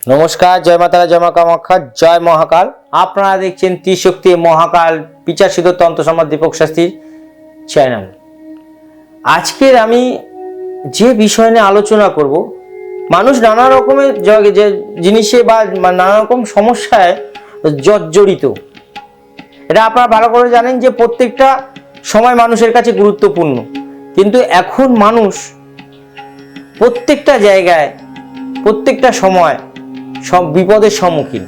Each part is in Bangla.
নমস্কার, জয় মাতারা, জয় মা কামাখ্যা, জয় মহাকাল। আপনারা দেখছেন ত্রিশক্তি মহাকাল বিচারসিদ্ধ তন্ত্র সমাজ দীপক শাস্ত্রীর চ্যানেল আজকের আমি যে বিষয় নিয়ে আলোচনা করব, মানুষ নানা রকমের যে জিনিসে বা নানা রকম সমস্যায় জর্জরিত। এটা আপনারা ভালো করে জানেন যে প্রত্যেকটা সময় মানুষের কাছে গুরুত্বপূর্ণ। কিন্তু এখন মানুষ প্রত্যেকটা জায়গায়, প্রত্যেকটা সময় সব বিপদের সম্মুখীন।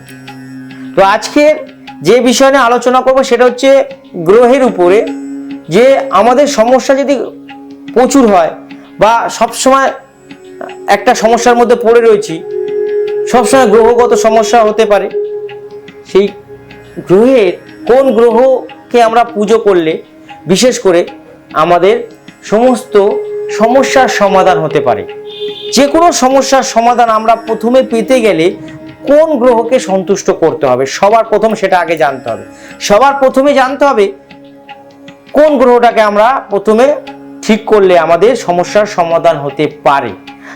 তো আজকের যে বিষয় নিয়ে আলোচনা করব সেটা হচ্ছে গ্রহের উপরে যে আমাদের সমস্যা যদি প্রচুর হয় বা সবসময় একটা সমস্যার মধ্যে পড়ে রয়েছি, সবসময় গ্রহগত সমস্যা হতে পারে। সেই গ্রহের কোন গ্রহকে আমরা পুজো করলে বিশেষ করে আমাদের সমস্ত সমস্যার সমাধান হতে পারে? যে কোনো সমস্যার সমাধান আমরা প্রথমে পেতে গেলে কোন গ্রহকে সন্তুষ্ট করতে হবে? সবার প্রথম সেটা আগে জানতে হবে। সবার প্রথমে জানতে হবে কোন গ্রহটাকে আমরা প্রথমে ঠিক করলে আমাদের সমস্যার সমাধান হতে পারে।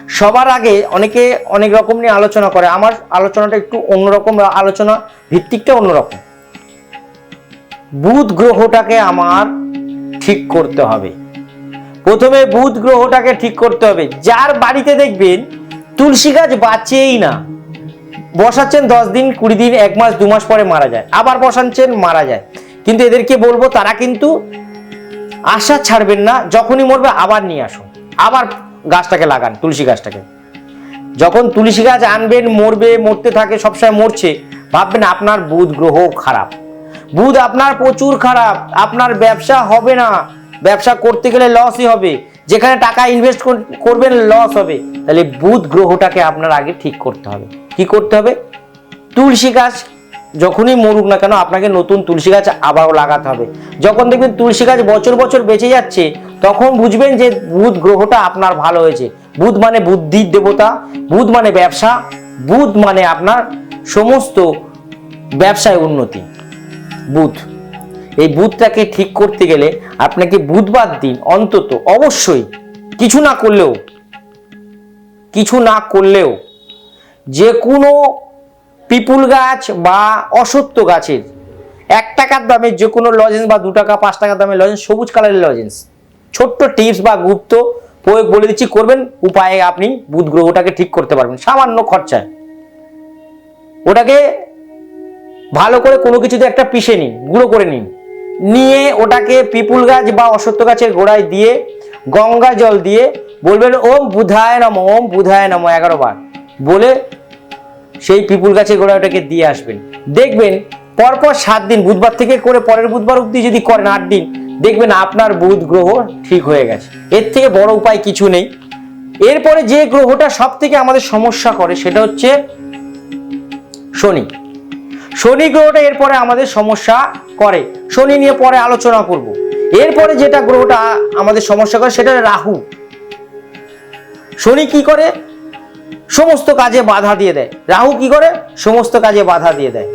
সবার আগে অনেকে অনেক রকম নিয়ে আলোচনা করে। আমার আলোচনাটা একটু অন্যরকম, আলোচনা ভিত্তিকটা অন্যরকম। বুধ গ্রহটাকে আমার ঠিক করতে হবে। প্রথমে বুধ গ্রহটাকে ঠিক করতে হবে। যার বাড়িতে দেখবেন তুলসী গাছ বাঁচেই না। বসাচ্ছেন দশ দিন, কুড়ি দিন, এক মাস, দু মাস পরে মারা যায়। আবার বসাচ্ছেন, মারা যায়। কিন্তু এদেরকে বলব, তারা কিন্তু আশা ছাড়বেন না। যখনই মরবে, আবার নিয়ে আসুন। আবার গাছটাকে লাগান, তুলসী গাছটাকে। যখন তুলসী গাছ আনবেন, মরবে, মরতে থাকে সবসময় মরছে, ভাববেন আপনার বুধ গ্রহ খারাপ। বুধ আপনার প্রচুর খারাপ, আপনার ব্যবসা হবে না। ব্যবসা করতে গেলে লসই হবে। যেখানে টাকা ইনভেস্ট করবেন লস হবে। তাহলে বুধ গ্রহটাকে আপনার আগে ঠিক করতে হবে। কি করতে হবে? তুলসী গাছ, যখনই মরুক না কেন, আপনাকে নতুন তুলসী গাছ আবারও লাগাতে হবে। যখন দেখবেন তুলসী গাছ বছর বছর বেঁচে যাচ্ছে, তখন বুঝবেন যে বুধ গ্রহটা আপনার ভালো হয়েছে। বুধ মানে বুদ্ধির দেবতা, বুধ মানে ব্যবসা, বুধ মানে আপনার সমস্ত ব্যবসায় উন্নতি। বুধ। এই বুধটাকে ঠিক করতে গেলে আপনাকে বুধবার দিন অন্তত অবশ্যই কিছু না করলেও, কিছু না করলেও যে কোনো পিপুল গাছ বা অসত্য গাছের এক টাকার দামের যে কোনো লজেন্স বা দু টাকা, পাঁচ টাকার দামের লজেন্স, সবুজ কালারের লজেন্স। ছোট্ট টিপস বা গুপ্ত প্রয়োগ বলে দিচ্ছি, করবেন, উপায়ে আপনি বুধ গ্রহটাকে ঠিক করতে পারবেন, সামান্য খরচায়। ওটাকে ভালো করে কোনো কিছুতে একটা পিষে নিন, গুঁড়ো করে নিন। নিয়ে ওটাকে পিপুল গাছ বা অসত্য গাছের গোড়ায় দিয়ে গঙ্গা জল দিয়ে বলবেন, ওম বুধায় নম, ওম বুধায় নম এগারো বার বলে সেই পিপুল গাছের গোড়ায় ওটাকে দিয়ে আসবেন। দেখবেন, পরপর সাত দিন, বুধবার থেকে করে পরের বুধবার অব্দি যদি করেন আট দিন, দেখবেন আপনার বুধ গ্রহ ঠিক হয়ে গেছে। এর থেকে বড় উপায় কিছু নেই। এরপরে যে গ্রহটা সব থেকে আমাদের সমস্যা করে সেটা হচ্ছে শনি। শনি গ্রহটা এরপরে আমাদের সমস্যা করে। শনি নিয়ে পরে আলোচনা করব। এরপরে যেটা গ্রহটা আমাদের সমস্যা করে, সেটা রাহু। শনি কি করে? সমস্ত কাজে বাধা দিয়ে দেয়। রাহু কি করে? সমস্ত কাজে বাধা দিয়ে দেয়।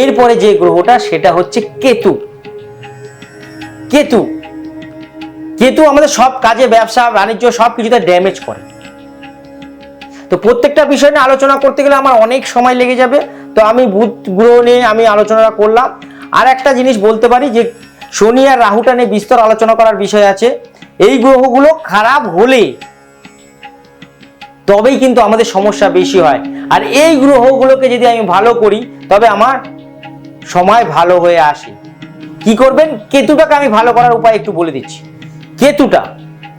এরপরে যে গ্রহটা, সেটা হচ্ছে কেতু। কেতু। কেতু আমাদের সব কাজে, ব্যবসা, বাণিজ্য, সব কিছুতে ড্যামেজ করে। তো প্রত্যেকটা বিষয় নিয়ে আলোচনা করতে গেলে আমার অনেক সময় লেগে যাবে। তো আমি বুধ গ্রহ নিয়ে আমি আলোচনা করলাম। আর একটা জিনিস বলতে পারি যে শনি আর রাহুটা নিয়ে বিস্তর আলোচনা করার বিষয় আছে। এই গ্রহগুলো খারাপ হলে তবেই কিন্তু আমাদের সমস্যা বেশি হয়। আর এই গ্রহগুলোকে যদি আমি ভালো করি, তবে আমার সময় ভালো হয়ে আসে। কি করবেন? কেতুটাকে আমি ভালো করার উপায় একটু বলে দিচ্ছি। কেতুটা,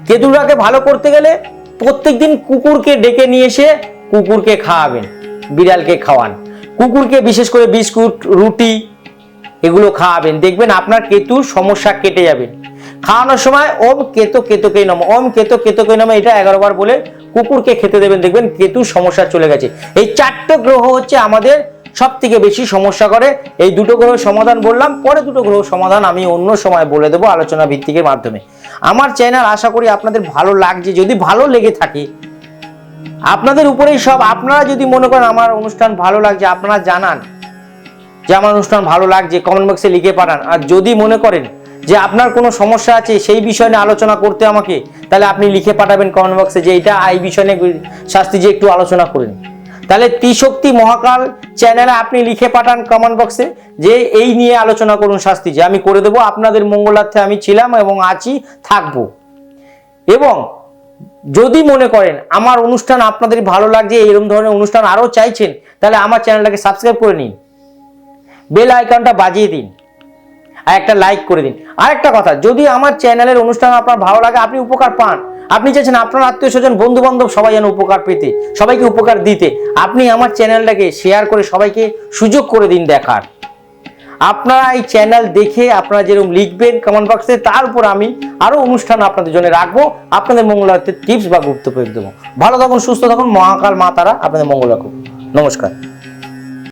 কেতুটাকে ভালো করতে গেলে প্রত্যেকদিন কুকুরকে ডেকে নিয়ে এসে কুকুরকে খাওয়াবেন, বিড়ালকে খাওয়ান। কুকুরকে বিশেষ করে বিস্কুট, রুটি এগুলো খাওয়াবেন দেখবেন আপনার কেতুর সমস্যা কেটে যাবে। খাওয়ানোর সময় ওম কেতো কেতোকে নম, ওম কেতো কেতোকে নম এটা এগারো বার বলে কুকুরকে খেতে দেবেন। দেখবেন কেতুর সমস্যা চলে গেছে। এই চারটে গ্রহ হচ্ছে আমাদের সব থেকে বেশি সমস্যা করে। এই দুটো গ্রহ সমাধান বললাম পরে দুটো গ্রহ সমাধান আমি অন্য সময় বলে দেবো আলোচনা ভিত্তিকের মাধ্যমে। আমার চ্যানেল আশা করি আপনাদের ভালো লাগছে। যদি ভালো লেগে থাকে, আপনাদের উপরেই সব, আপনারা যদি মনে করেন আমার অনুষ্ঠান ভালো লাগছে, আপনারা জানান। যে আমার অনুষ্ঠান ভালো লাগছে কমেন্ট বক্সে লিখে পাঠান। আর যদি মনে করেন যে আপনার কোনো সমস্যা আছে, সেই বিষয় নিয়ে আলোচনা করতে আমাকে, তাহলে আপনি লিখে পাঠাবেন কমেন্ট বক্সে যে এটা এই বিষয় নিয়ে শাস্তি যে একটু আলোচনা করেন। তাহলে ত্রিশক্তি মহাকাল চ্যানেলে আপনি লিখে পাঠান কমেন্ট বক্সে যে এই নিয়ে আলোচনা করুন শাস্তি যে আমি করে দেবো, আপনাদের মঙ্গলার্থে আমি ছিলাম এবং আছি থাকব। এবং যদি মনে করেন আমার অনুষ্ঠান আপনাদের ভালো লাগছে এরকম ধরনের অনুষ্ঠান আরও চাইছেন, তাহলে আমার চ্যানেলটাকে সাবস্ক্রাইব করে নিন। বেল আইকনটা বাজিয়ে দিন আর একটা লাইক করে দিন। আর একটা কথা, যদি আমার চ্যানেলের অনুষ্ঠান আপনার ভালো লাগে, আপনি উপকার পান। আপনি চাইছেন আপনার আত্মীয় স্বজন বন্ধু বান্ধব সবাই যেন উপকার পেতে, সবাইকে উপকার দিতে, আপনি আমার চ্যানেলটাকে শেয়ার করে সবাইকে সুযোগ করে দিন দেখার। আপনারা এই চ্যানেল দেখে আপনারা যেরকম লিখবেন কমেন্ট বক্সে তার উপর আমি আরও অনুষ্ঠান আপনাদের জন্য রাখব। আপনাদের মঙ্গলার্থে টিপস বা গুপ্ত প্রয়োগ দেবো। ভালো থাকুন, সুস্থ থাকুন, মহাকাল মা তারা আপনাদের মঙ্গল রাখুন নমস্কার।